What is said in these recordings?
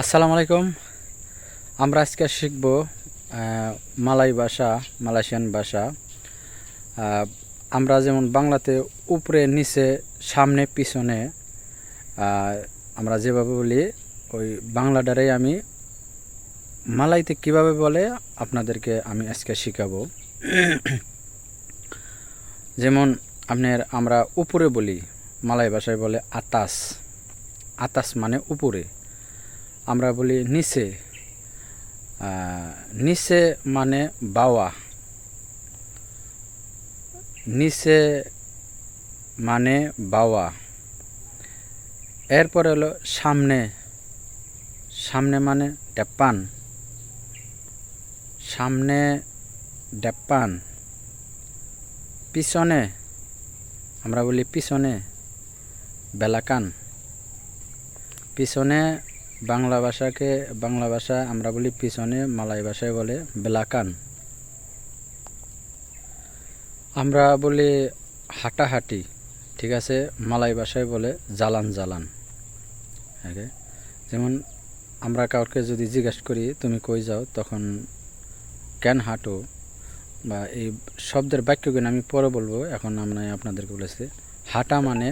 আসসালামু আলাইকুম। আমরা আজকে শিখব মালাই ভাষা, মালয়েশিয়ান ভাষা। আমরা যেমন বাংলাতে উপরে, নিচে, সামনে, পিছনে আমরা যেভাবে বলি, ওই বাংলাটারে আমি মালাইতে কীভাবে বলে, আপনাদেরকে আমি আজকে শিখাবো। যেমন আপনার, আমরা উপরে বলি, মালাই ভাষায় বলে আতাস। আতাস মানে উপরে। আমরা বলি নিচে। নিচে মানে বাওয়া। নিচে মানে বাওয়া। এরপরে হলো সামনে। সামনে মানে ডেপ্পান সামনে ডেপ্পান পিছনে, আমরা বলি পিছনে, বেলাকান। পিছনে বাংলা ভাষাকে, বাংলা ভাষা আমরা বলি পিছনে মালাই ভাষায় বলে বেলাকান। আমরা বলি হাঁটাহাঁটি, ঠিক আছে? মালাই ভাষায় বলে জালান জালান। যেমন আমরা কাউকে যদি জিজ্ঞেস করি, তুমি কই যাও? তখন কেন হাঁটো? বা এই শব্দের বাক্যগুলো আমি পরে বলব। এখন আমরা আপনাদেরকে বলেছি, হাঁটা মানে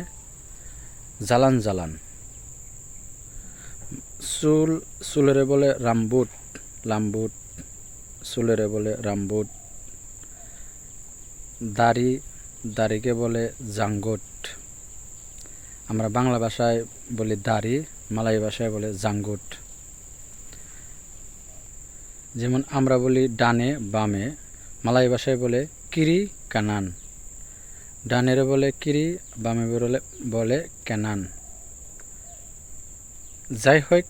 জালান জালান। চুল চুলেরে বলে রামবুট লাম্বুট চুলেরে বলে রামবুট দাড়ি, দাড়িকে বলে জাঙ্গট আমরা বাংলা ভাষায় বলি দাড়ি, মালাই ভাষায় বলে জাঙ্গট যেমন আমরা বলি ডানে বামে, মালাই ভাষায় বলে কিরি কানান। ডানেরে বলে কিরি বামে বলে বলে কেনান। যাই হোক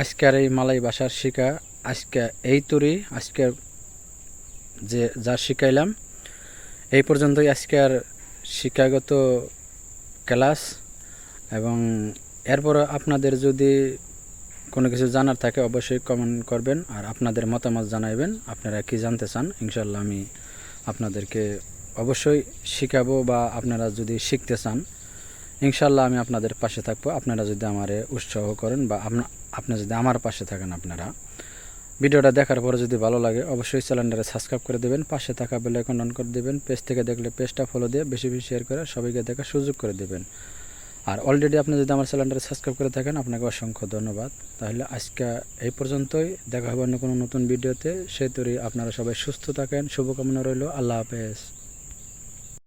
আজকের এই মালাই ভাষার শিকা, আজকে এই তরি আজকের যে যা শিখাইলাম এই পর্যন্তই আজকের শিক্ষাগত ক্লাস। এবং এরপর আপনাদের যদি কোনো কিছু জানার থাকে, অবশ্যই কমেন্ট করবেন আর আপনাদের মতামত জানাইবেন। আপনারা কি জানতে চান, ইনশাল্লাহ আমি আপনাদেরকে অবশ্যই শিখাবো বা আপনারা যদি শিখতে চান ইনশাল্লাহ আমি আপনাদের পাশে থাকব। আপনারা যদি আমারে উৎসাহ করেন বা আপনা- যদি আমার পাশে থাকেন আপনারা, ভিডিওটা দেখার পরে যদি ভালো লাগে, অবশ্যই চ্যানেলটারে সাবস্ক্রাইব করে দেবেন, পাশে থাকা বেল আইকন অন করে দেবেন, পেজ থেকে দেখলে পেজটা ফলো দিয়ে বেশি বেশি শেয়ার করে সবাইকে দেখার সুযোগ করে দেবেন। আর অলরেডি আপনি যদি আমার চ্যানেলটারে সাবস্ক্রাইব করে থাকেন, আপনাকে অসংখ্য ধন্যবাদ। তাহলে আজকে এই পর্যন্তই, দেখা হবে অন্য কোনো নতুন ভিডিওতে। সেই তৈরি আপনারা সবাই সুস্থ থাকেন, শুভকামনা রইল, আল্লাহ হাফেজ।